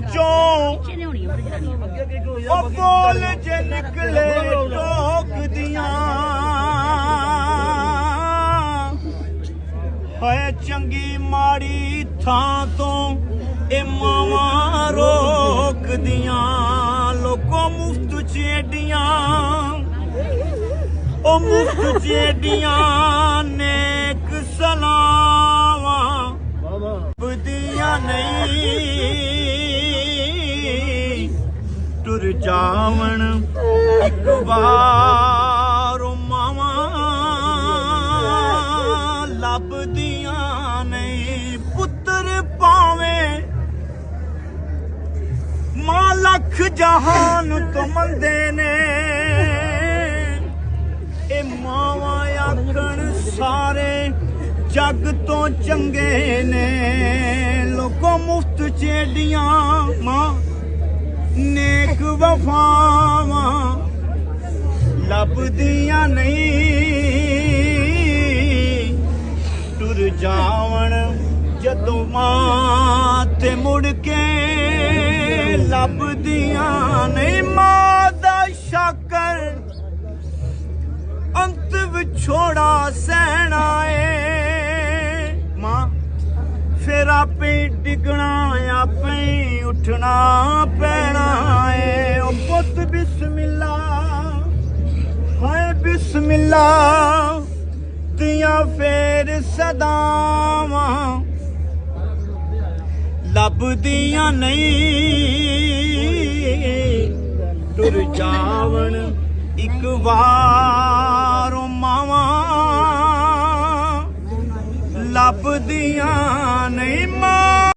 ਚੋਂ ਕਿਹਨੇ ਹੋਣੀ ਉਹ ਬੋਲ ਜੇ ਨਿਕਲੇ ਟੋਕਦੀਆਂ ਹੋਏ ਚੰਗੀ ਮਾੜੀ ਥਾਂ ਤੋਂ ਇਹ ਮਾਵਾਂ ਰੋਕਦੀਆਂ, ਲੋਕੋ ਮੁਫਤ ਚੇਡੀਆਂ। ਉਹ ਮੁਫਤ ਚੇਡੀਆਂ ਨੇਕ ਸਲਾਵਾਂ ਜਾਵਣ ਇੱਕ ਵਾਰ ਮਾਵਾਂ ਲੱਭਦੀਆਂ ਨਹੀਂ ਪੁੱਤਰ ਪਾਵੇਂ। ਮਾਂ ਲੱਖ ਜਹਾਨ ਤੋਂ ਮੰਦੇ ਨੇ। ਇਹ ਮਾਵਾਂ ਆਖਣ ਸਾਰੇ ਜੱਗ ਤੋਂ ਚੰਗੇ ਨੇ। ਲੋਕੋ ਮੁਫਤ ਚੇਡੀਆਂ ਮਾਂ ਨੇਕ ਵਫਾਵਾਂ ਲੱਭਦੀਆਂ ਨਹੀਂ। ਟੁਰ ਜਾਵਣ ਜਦੋਂ ਮਾਂ ਤੇ ਮੁੜ ਕੇ ਲੱਭਦੀਆਂ ਨਹੀਂ। ਮਾਂ ਦਾ ਸ਼ਾਕਰ ਅੰਤ ਵਿਛੋੜਾ ਸਹਿਣਾ ਏ। ਮਾਂ, ਫਿਰ ਆਪੇ ਡਿਗਣਾ ਆਪੇ ਹੀ ਉੱਠਣਾ ਪੈਣਾ ਏ। ਉਹ ਪੁੱਤ ਬਿਸਮਿਲ੍ਲਾ, ਹਾਏ ਬਿਸਮਿਲ੍ਲਾ, ਤੀਆਂ ਫੇਰ ਸਦਾਵਾਂ ਲੱਭਦੀਆਂ ਨਹੀਂ, ਟੁਰ ਜਾਵਣ ਇੱਕ ਵਾਰ ਮਾਵਾਂ। ਲੱਭਦੀਆਂ ਨਹੀਂ ਮਾਂ।